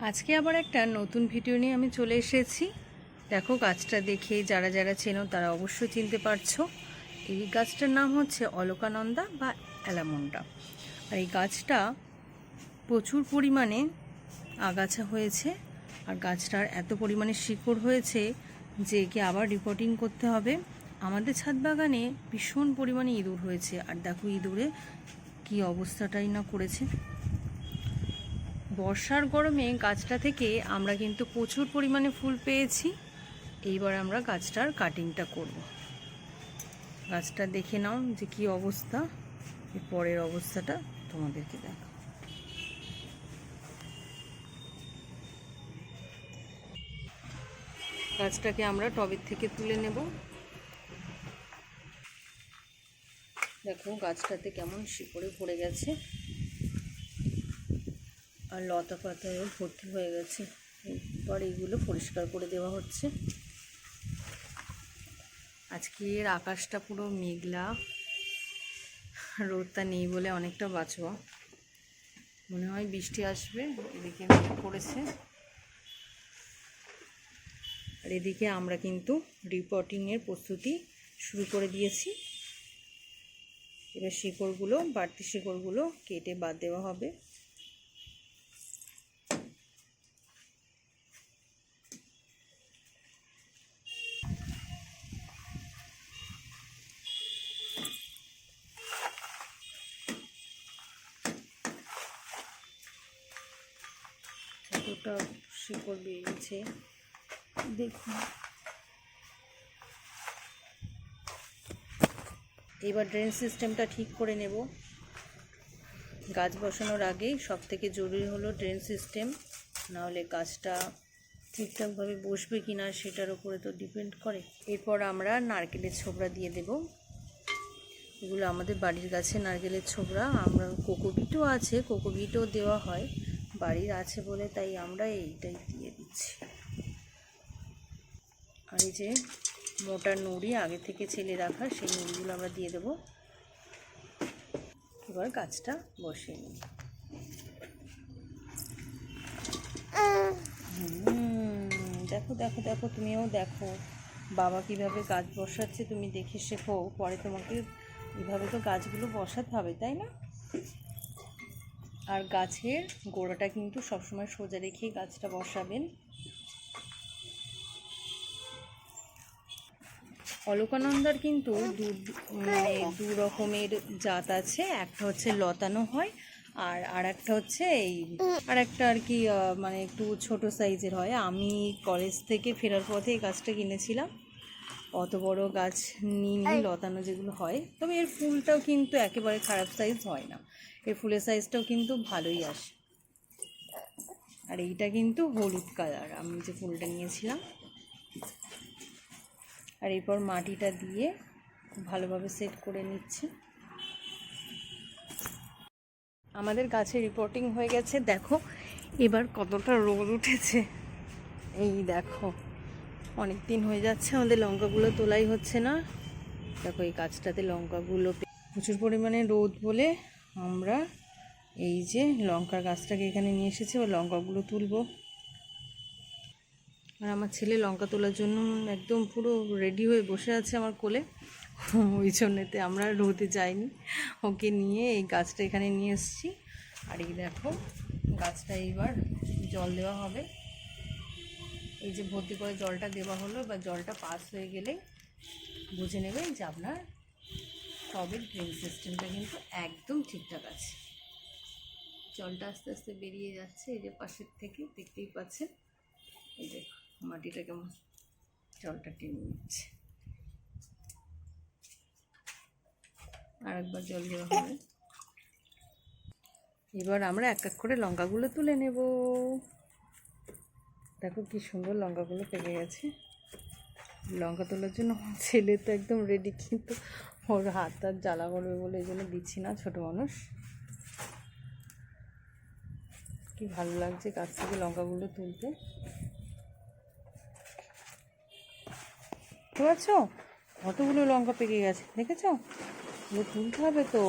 আজকে আবার একটা নতুন ভিডিও নিয়ে আমি চলে এসেছি। দেখো, গাছটা দেখে যারা যারা চেনো তারা অবশ্যই চিনতে পারছ। এই গাছটার নাম হচ্ছে অলকানন্দা বা অ্যালামন্ডা। আর এই গাছটা প্রচুর পরিমাণে আগাছা হয়েছে আর গাছটার এত পরিমাণে শিকড় হয়েছে যে একে আবার রিপোর্টিং করতে হবে। আমাদের ছাদ বাগানে ভীষণ পরিমাণে ইঁদুর হয়েছে। আর দেখো, ইঁদুরে কি অবস্থাটাই না করেছে। বর্ষার গরমে গাছটা থেকে আমরা কিন্তু প্রচুর পরিমাণে ফুল পেয়েছি। এইবার আমরা গাছটার কাটিংটা করব। গাছটা দেখে নাও যে কি অবস্থা। এর পরের অবস্থাটা তোমাদেরকে দেখো গাছটাকে আমরা টবের থেকে তুলে নেব। দেখো গাছটাতে কেমন শিকড়ে ভরে গেছে। আর লতা পাতায়ও ভর্তি হয়ে গেছে। এরপর এইগুলো পরিষ্কার করে দেওয়া হচ্ছে। আজকের আকাশটা পুরো মেঘলা। রোদটা নেই বলে অনেকটা বাঁচোয়া মনে হয় বৃষ্টি আসবে, এদিকে পড়েছে আর এদিকে আমরা কিন্তু রিপোর্টিংয়ের প্রস্তুতি শুরু করে দিয়েছি। এবার শিকড়গুলো, বাড়তি শিকড়গুলো কেটে বাদ দেওয়া হবে। কতটা শিকড় বেরিয়েছে? দেখুন। এবার ড্রেন সিস্টেমটা ঠিক করে নেব। গাছ বসানোর আগেই সব থেকে জরুরি হলো ড্রেন সিস্টেম নাহলে গাছটা ঠিকঠাকভাবে বসবে কি না সেটার উপরে তো ডিপেন্ড করে। এরপর আমরা নারকেলের ছোবড়া দিয়ে দেব। এগুলো আমাদের বাড়ির গাছে নারকেলের ছোবড়া। আমরা কোকোবিটও আছে, কোকোবিটও দেওয়া হয়। বাড়ির আছে বলে তাই আমরা এইটাই দিয়ে দিচ্ছি। আর এই যে মোটা নুড়ি আগে থেকে ছেলে রাখা, সেই নুড়িগুলো আমরা দিয়ে দেবো। এবার গাছটা বসিয়ে নিই। দেখো দেখো দেখো, তুমিও দেখো। বাবা কীভাবে গাছ বসাচ্ছে তুমি দেখে শেখো। পরে তোমাকে এভাবে তো গাছগুলো বসাতে হবে, তাই না? আর গাছের গোড়াটা কিন্তু সবসময় সোজা রেখেই গাছটা বসাবেন। অলকানন্দার কিন্তু দু মানে দু রকমের জাত আছে। একটা হচ্ছে লতানো হয় আর আর একটা হচ্ছে এই আর একটা আর কি মানে একটু ছোট সাইজের হয়। আমি কলেজ থেকে ফেরার পথে এই গাছটা কিনেছিলাম। অত বড় গাছ নিইনি, লতানো যেগুলো হয়। তবে এর ফুলটাও কিন্তু একেবারে খারাপ সাইজ হয় না। এর ফুলের সাইজটাও কিন্তু ভালোই আসে। আর এইটা কিন্তু হলুদ কালার আমি যে ফুলটা নিয়েছিলাম। আর এরপর মাটিটা দিয়ে ভালোভাবে সেট করে নিচ্ছি। আমাদের গাছে রিপোর্টিং হয়ে গেছে। দেখো, এবার কতটা রোদ উঠেছে। এই দেখো অনেক দিন হয়ে যাচ্ছে, আমাদের লঙ্কাগুলো তোলাই হচ্ছে না। দেখো এই গাছটাতে লঙ্কাগুলো প্রচুর পরিমাণে রোদ বলে আমরা এই যে লঙ্কার গাছটাকে এখানে নিয়ে এসেছি ও লঙ্কাগুলো তুলবো। আর আমার ছেলে লঙ্কা তোলার জন্য একদম পুরো রেডি হয়ে বসে আছে আমার কোলে। ওই জন্যেতে আমরা রোদে যাইনি। ওকে নিয়ে এই গাছটা এখানে নিয়ে এসেছি। আর এই দেখো, গাছটা এইবার জল দেওয়া হবে। এই যে ভর্তি করে জলটা দেওয়া হলো বা জলটা পাস হয়ে গেলে বুঝে নেবেন যে আপনার টবের ড্রেন সিস্টেমটা কিন্তু একদম ঠিকঠাক আছে। জলটা আস্তে আস্তে বেরিয়ে যাচ্ছে, এই যে পাশের থেকে দেখতেই পাচ্ছেন। এই যে মাটিটা কেমন, জলটা টেনে নিচ্ছে। আরেকবার জল দেওয়া হবে। এবার আমরা এক এক করে লঙ্কাগুলো তুলে নেব। দেখো কি সুন্দর লঙ্কাগুলো পেকে গেছে। লঙ্কা তোলার জন্য ছেলে তো একদম রেডি কিন্তু ওর হাত আর জ্বালা করবে বলে এই জন্য দিচ্ছি না, ছোটো মানুষ। কি ভালো লাগছে গাছ থেকে লঙ্কাগুলো তুলতে। বুঝতে পারছ কতগুলো লঙ্কা পেকে গেছে, দেখেছ? তুলতে হবে তো।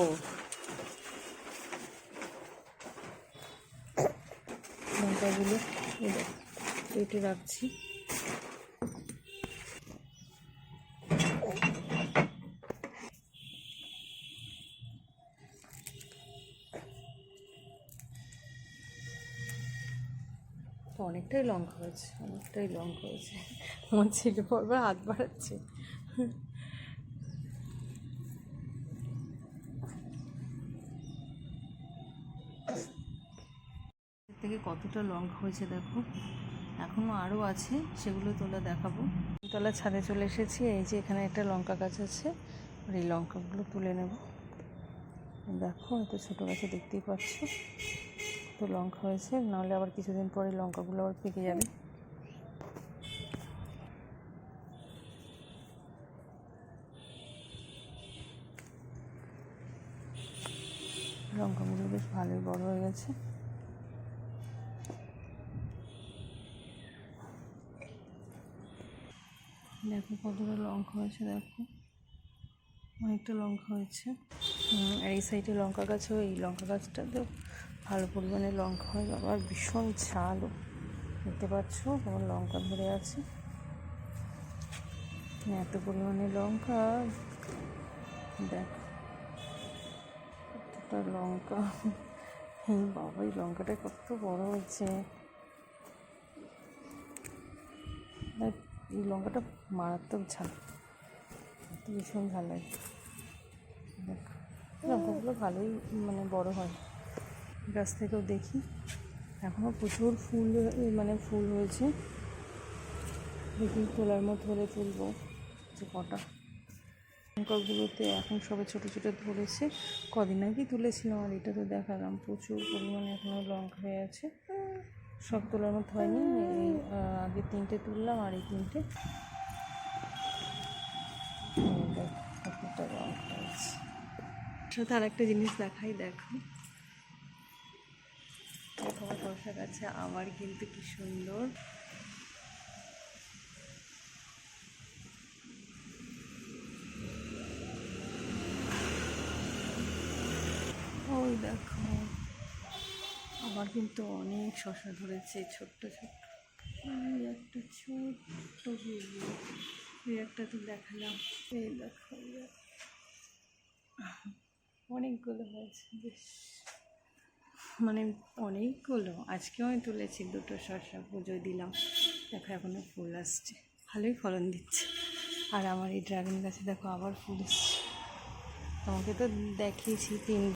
লঙ্কাগুলো কেটে রাখছি। তো অনেকটাই লঙ্কা হয়েছে অনেকটাই লঙ্কা হয়েছে। আমার ছেলে পড়বে হাত বাড়াচ্ছে। থেকে কতটা লঙ্কা হয়েছে দেখো? এখনও আরও আছে সেগুলো তোলা দেখাবো। তলা ছাদে চলে এসেছি এই যে এখানে একটা লঙ্কা গাছ আছে আর এই লঙ্কাগুলো তুলে নেব। দেখো এত ছোটো গাছে দেখতেই পাচ্ছ। তো লঙ্কা হয়েছে, নাহলে আবার কিছুদিন পরে লঙ্কাগুলো আবার পেকে যাবে। লঙ্কাগুলো বেশ ভালোই বড় হয়ে গেছে। দেখো কতটা লঙ্কা হয়েছে, দেখো। অনেকটা লঙ্কা হয়েছে। আর এই সাইডে লঙ্কা গাছও, এই লঙ্কা গাছটাতেও ভালো পরিমাণে লঙ্কা হয়। আবার ভীষণ ঝালও দেখতে পাচ্ছ আমার লঙ্কা ধরে আছে। এত পরিমাণে লঙ্কা। দেখ, কতটা লঙ্কা। এই বাবা লঙ্কাটা কত বড় হয়েছে। এই লঙ্কাটা মারাত্মক ঝাল। ভীষণ ঝাল লাগে। দেখ, লঙ্কাগুলো ভালোই মানে বড় হয়। গাছ থেকেও দেখি। এখনও প্রচুর ফুল মানে ফুল হয়েছে। দেখি তোলার মতো হলে তুলবো যে কটা। লঙ্কাগুলোতে এখন সবে ছোটো ছোটো ধরেছে। কদিন আগেই তুলেছিলাম আর এটা তো দেখালাম। প্রচুর পরিমাণে এখনও লঙ্কা হয়ে আছে। সব তোলার মতো হয়নি। আগে তিনটে তুললাম আর এই তিনটে। সাথে আর একটা জিনিস দেখাই, দেখো। দেখো আমার গাছে, আমার কিন্তু কি সুন্দর। ওই দেখো, আমার কিন্তু অনেক শশা ধরেছে, ছোট্ট ছোট্ট। এই একটা ছোট্ট বেবি একটা তো দেখালাম। এই দেখো। অনেকগুলো হয়েছে, বেশ। মানে অনেকগুলো আজকেও আমি তুলেছি দুটো শসা পুজো দিলাম। দেখো এখনও ফুল আসছে। ভালোই ফলন দিচ্ছে। আর আমার এই ড্রাগন গাছে দেখো আবার ফুল এসছে। তোমাকে তো দেখিয়েছি তিন